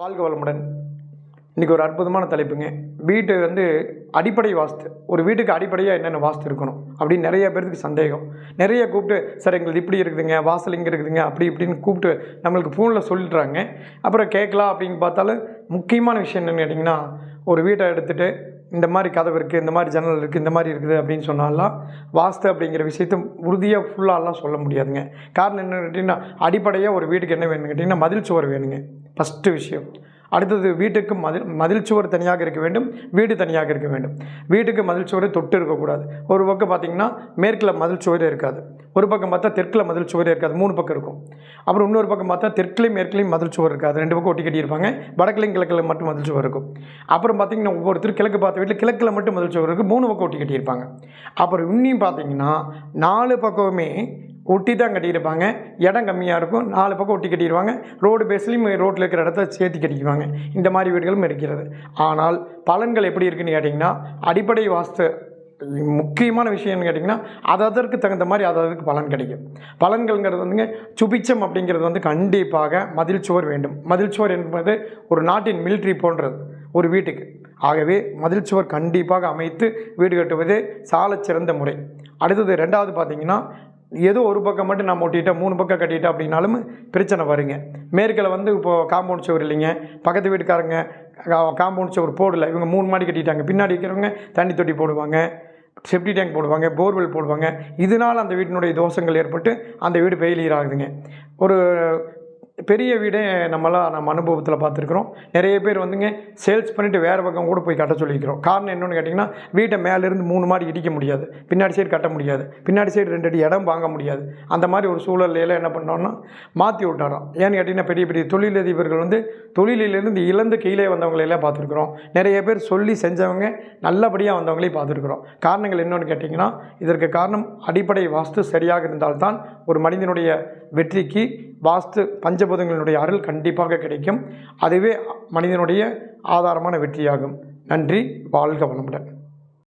வாழ்க வளமுடன். இன்றைக்கி ஒரு அற்புதமான தலைப்புங்க. வீட்டு வந்து அடிப்படை வாஸ்து. ஒரு வீட்டுக்கு அடிப்படையாக என்னென்ன வாஸ்து இருக்கணும்? அப்படின்னு நிறைய பேருக்கு சந்தேகம். நிறைய கூப்பிட்டு சார் எங்களுக்கு இப்படி இருக்குதுங்க வாசல் இங்கே இருக்குதுங்க அப்படி இப்படின்னு கூப்பிட்டு நம்மளுக்கு ஃபோனில் சொல்லிடுறாங்க அப்புறம் கேட்கலாம் அப்படின்னு பார்த்தாலும் முக்கியமான விஷயம் என்னென்னு கேட்டிங்கன்னா ஒரு வீட்டை எடுத்துகிட்டு இந்த மாதிரி கதவு இருக்குது இந்த மாதிரி ஜன்னல் இருக்குது இந்த மாதிரி இருக்குது அப்படின்னு சொன்னாலாம் வாஸ்து அப்படிங்கிற விஷயத்த உறுதியாக ஃபுல்லாலாம் சொல்ல முடியாதுங்க. காரணம் என்னன்னு கேட்டிங்கன்னா அடிப்படையாக ஒரு வீட்டுக்கு என்ன வேணும்னு கேட்டிங்கன்னா மதில் சுவர் வேணுங்க. ஃபஸ்ட்டு விஷயம். அடுத்தது வீட்டுக்கு மதில் மதில் சுவர் தனியாக இருக்க வேண்டும் வீடு தனியாக இருக்க வேண்டும். வீட்டுக்கு மதில் சுவர் தொட்டு இருக்கக்கூடாது. ஒரு பக்கம் பார்த்தீங்கன்னா மேற்கில் மதில் சுவரே இருக்காது. ஒரு பக்கம் பார்த்தா தெற்கில் மதில் சுவரே இருக்காது. மூணு பக்கம் இருக்கும். அப்புறம் இன்னொரு பக்கம் பார்த்தா தெற்குலையும் மேற்குலையும் மதில் சுவர் இருக்காது. ரெண்டு பக்கம் ஒட்டி கட்டியிருப்பாங்க. வடக்குலையும் கிழக்கில் மட்டும் மதில் சுவர் இருக்கும். அப்புறம் பார்த்தீங்கன்னா ஒவ்வொருத்தர் கிழக்கு பார்த்த வீட்டில் கிழக்கில் மட்டும் மதில் சுவர் இருக்குது மூணு பக்கம் ஒட்டி கட்டியிருப்பாங்க. அப்புறம் இன்னும் பார்த்தீங்கன்னா நாலு பக்கமுமே ஒட்டி தான் கட்டியிருப்பாங்க. இடம் கம்மியாக இருக்கும். நாலு பக்கம் ஒட்டி கட்டிடுவாங்க ரோடு பேஸ்லையும் ரோட்டில் இருக்கிற இடத்த சேர்த்து கட்டிக்குவாங்க. இந்த மாதிரி வீடுகளும் இருக்கிறது. ஆனால் பலன்கள் எப்படி இருக்குன்னு கேட்டிங்கன்னா அடிப்படை வாஸ்து முக்கியமான விஷயம்னு கேட்டிங்கன்னா அது அதற்கு தகுந்த மாதிரி அது அதுக்கு பலன் கிடைக்கும். பலன்கள்ங்கிறது வந்துங்க சுபிச்சம் அப்படிங்கிறது வந்து கண்டிப்பாக மதில் சுவர் வேண்டும். மதில் சுவர் என்பது ஒரு நாட்டின் மிலிட்ரி போன்றது ஒரு வீட்டுக்கு. ஆகவே மதில் சுவர் கண்டிப்பாக அமைத்து வீடு கட்டுவது சாலச்சிறந்த முறை. அடுத்தது ரெண்டாவது பார்த்திங்கன்னா ஏதோ ஒரு பக்கம் மட்டும் நான் ஒட்டிட்டேன் மூணு பக்கம் கட்டிட்டேன் அப்படின்னாலும் பிரச்சனை வருங்க. மேற்கில் வந்து இப்போது காம்பவுண்ட் சுவர் இல்லைங்க. பக்கத்து வீட்டுக்காரங்க காம்பவுண்ட் சுவர் போடலை. இவங்க மூணு மாடி கட்டிட்டாங்க. பின்னாடி இருக்கிறவங்க தண்ணி தொட்டி போடுவாங்க செப்டி டேங்க் போடுவாங்க போர்வெல் போடுவாங்க. இதனால் அந்த வீட்டினுடைய தோஷங்கள் ஏற்பட்டு அந்த வீடு ஃபெயிலியர் ஆகுதுங்க. ஒரு பெரிய வீடே நம்மளாம் நம்ம அனுபவத்தில் பார்த்துருக்குறோம். நிறைய பேர் வந்துங்க சேல்ஸ் பண்ணிவிட்டு வேறு பக்கம் கூட போய் கட்ட சொல்லிக்கிறோம் காரணம் என்னென்னு கேட்டிங்கன்னா வீட்டை மேலேருந்து மூணு மாடி இடிக்க முடியாது. பின்னாடி சைடு கட்ட முடியாது. பின்னாடி சைடு ரெண்டு அடி இடம் வாங்க முடியாது. அந்த மாதிரி ஒரு சூழலையில் என்ன பண்ணோன்னா மாற்றி விட்டாரோம் ஏன்னு கேட்டிங்கன்னா பெரிய பெரிய தொழிலதிபர்கள் வந்து தொழிலிலிருந்து இழந்து கீழே வந்தவங்களையெல்லாம் பார்த்துருக்குறோம். நிறைய பேர் சொல்லி செஞ்சவங்க நல்லபடியாக வந்தவங்களையும் பார்த்துருக்குறோம். காரணங்கள் என்னென்னு கேட்டிங்கன்னா இதற்கு காரணம் அடிப்படை வாஸ்து சரியாக இருந்தால்தான் ஒரு மனிதனுடைய வெற்றிக்கு வாஸ்து பஞ்சபூதங்களினுடைய அருள் கண்டிப்பாக கிடைக்கும். அதுவே மனிதனுடைய ஆதாரமான வெற்றியாகும். நன்றி வாழ்க வளமுடன்.